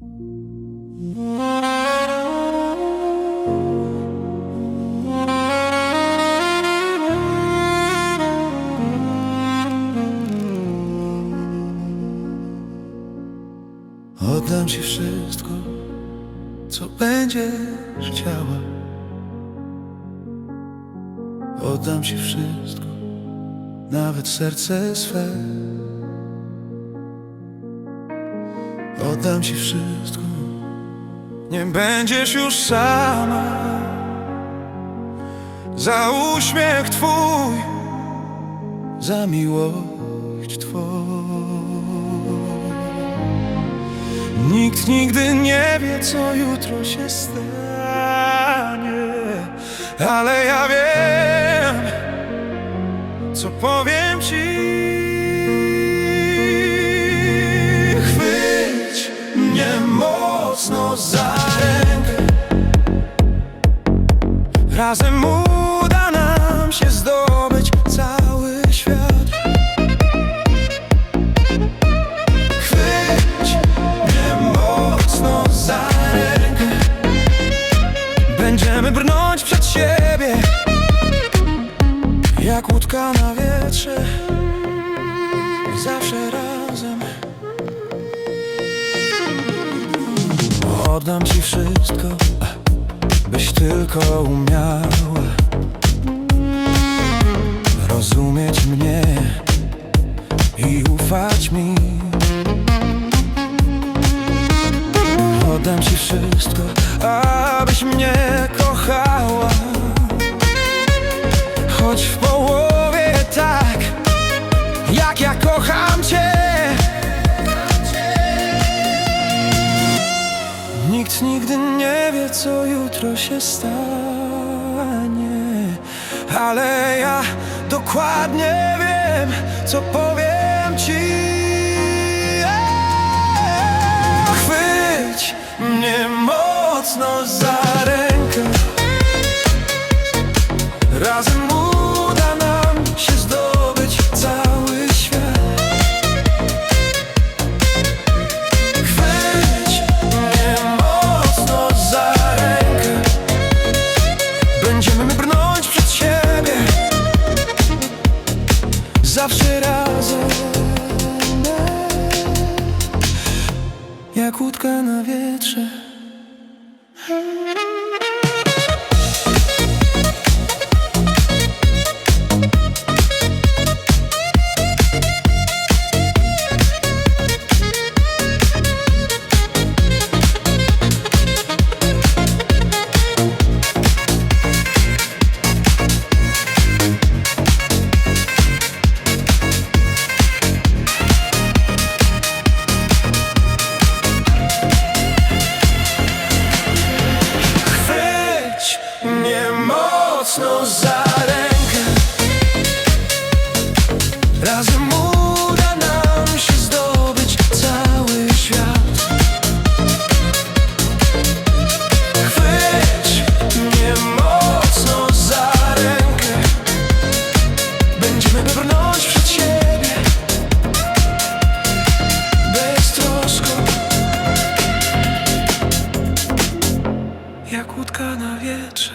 Oddam ci wszystko, co będziesz chciała. Oddam ci wszystko, nawet serce swe. Oddam ci wszystko, nie będziesz już sama. Za uśmiech twój, za miłość twą. Nikt nigdy nie wie, co jutro się stanie, ale ja wiem, co powiem Razem uda nam się zdobyć cały świat. Chwyć mnie mocno za rękę. Będziemy brnąć przed siebie Jak łódka na wietrze. Zawsze razem. Oddam ci wszystko Byś tylko umiała Rozumieć mnie i ufać mi. Oddam ci wszystko, abyś mnie kochała Choć w połowie jutro się stanie Ale ja dokładnie wiem, co powiem ci. Chwyć mnie mocno za rękę. Razem razem. Jak łódka na wietrze czeka na wieczór.